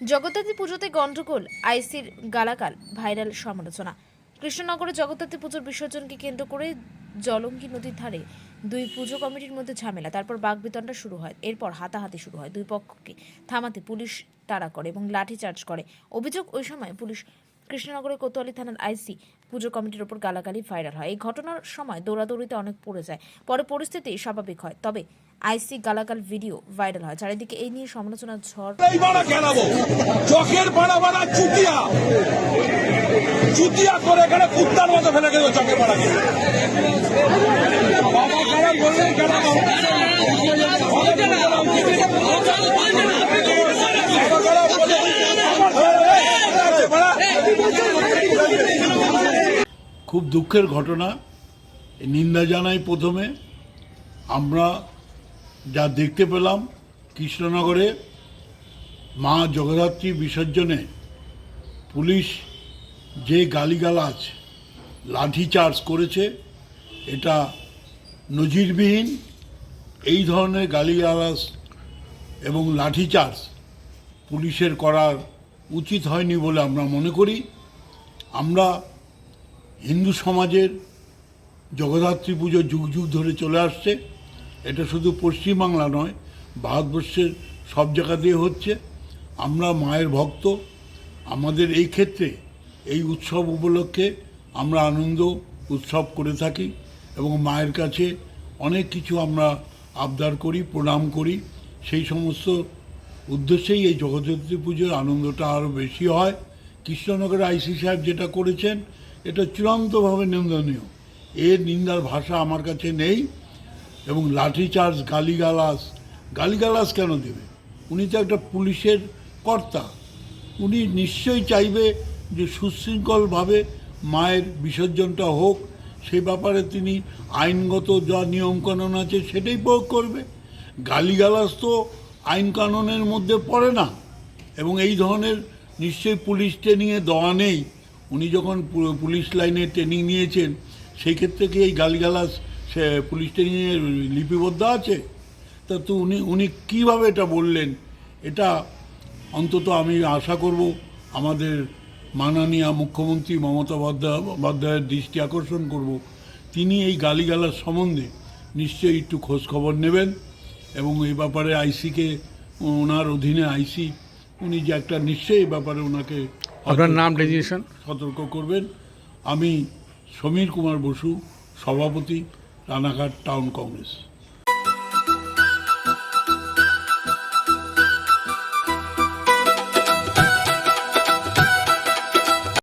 জগদ্ধাত্রী পুজোতে গন্ডগোল, আইসির গালাগাল, ভাইরাল সমালোচনা। কৃষ্ণনগরে জগদ্ধাত্রী পুজোর বিসর্জনকে কেন্দ্র করে জলঙ্গি নদীর ধারে দুই পুজো কমিটির মধ্যে ঝামেলা। তারপর বাগবিতণ্ডা শুরু হয়। এরপর হাতাহাতি শুরু হয়। দুই পক্ষকে থামাতে পুলিশ তাড়া করে এবং লাঠিচার্জ করে। অভিযোগ, ওই সময় পুলিশ কৃষ্ণনগরের কোতোয়ালি থানার আইসি পুজো কমিটির ওপর গালাগালি ভাইরাল হয়। এই ঘটনার সময় দৌড়াদৌড়িতে অনেক পড়ে যায়। পরে পরিস্থিতি স্বাভাবিক হয়। তবে আইসি গালাগাল ভিডিও ভাইরাল হয়। চারিদিকে এই নিয়ে সমালোচনার ঝড়। চুতিয়া। চুতিয়া করে এখানে কুত্তার মতো ফেলে গেল বাবা বললেন বলে বাড়া খুব দুঃখের ঘটনা। নিন্দা জানাই প্রথমে। আমরা যা দেখতে পেলাম কৃষ্ণনগরে মা জগদ্ধাত্রী বিসর্জনে পুলিশ যে গালিগালাজ লাঠিচার্জ করেছে, এটা নজিরবিহীন। এই ধরনের গালিগালাজ এবং লাঠিচার্জ পুলিশের করার উচিত হয়নি বলে আমরা মনে করি। আমরা হিন্দু সমাজের জগদ্ধাত্রী পুজো যুগ যুগ ধরে চলে আসছে। এটা শুধু পশ্চিমবাংলা নয়, ভারতবর্ষের সব জায়গাতেই হচ্ছে। আমরা মায়ের ভক্ত। আমাদের এই ক্ষেত্রে এই উৎসব উপলক্ষে আমরা আনন্দ উৎসব করে থাকি এবং মায়ের কাছে অনেক কিছু আমরা আবদার করি, প্রণাম করি। সেই সমস্ত উদ্দেশ্যেই এই জগদ্ধাত্রী পুজোর আনন্দটা আরও বেশি হয়। কৃষ্ণনগরের আইসি সাহেব যেটা করেছেন, এটা চূড়ান্তভাবে নিন্দনীয়। এর নিন্দার ভাষা আমার কাছে নেই। এবং লাঠিচার্জ গালিগালাস গালিগালাস কেন দেবে? উনি তো একটা পুলিশের কর্তা। উনি নিশ্চয়ই চাইবে যে সুশৃঙ্খলভাবে মায়ের বিসর্জনটা হোক। সে ব্যাপারে তিনি আইনগত যা নিয়মকানুন আছে সেটাই প্রয়োগ করবে। গালিগালাজ তো আইন কানুনের মধ্যে পড়ে না। এবং এই ধরনের নিশ্চয়ই পুলিশ ট্রেনিংয়ে দেওয়া নেই। উনি যখন পুলিশ লাইনে ট্রেনিং নিয়েছেন, সেই ক্ষেত্রে কি এই গালিগালাজ সে পুলিশ ট্রেনিংয়ে লিপিবদ্ধ আছে? তা তো উনি উনি কীভাবে এটা বললেন? এটা অন্তত আমি আশা করব আমাদের মাননীয় মুখ্যমন্ত্রী মমতা বন্দ্যোপাধ্যায় বন্দ্যোপাধ্যায়ের দৃষ্টি আকর্ষণ করব। তিনি এই গালিগালার সম্বন্ধে নিশ্চয়ই একটু খোঁজ খবর নেবেন এবং এই ব্যাপারে আইসিকে ওনার অধীনে আইসি উনি যে একটা নিশ্চয়ই ব্যাপারে ওনাকে আপনার নাম ডেজিনেশন সতর্ক করবেন। আমি সমীর কুমার বসু সভাপতি। রানাঘাট টাউন কংগ্রেস।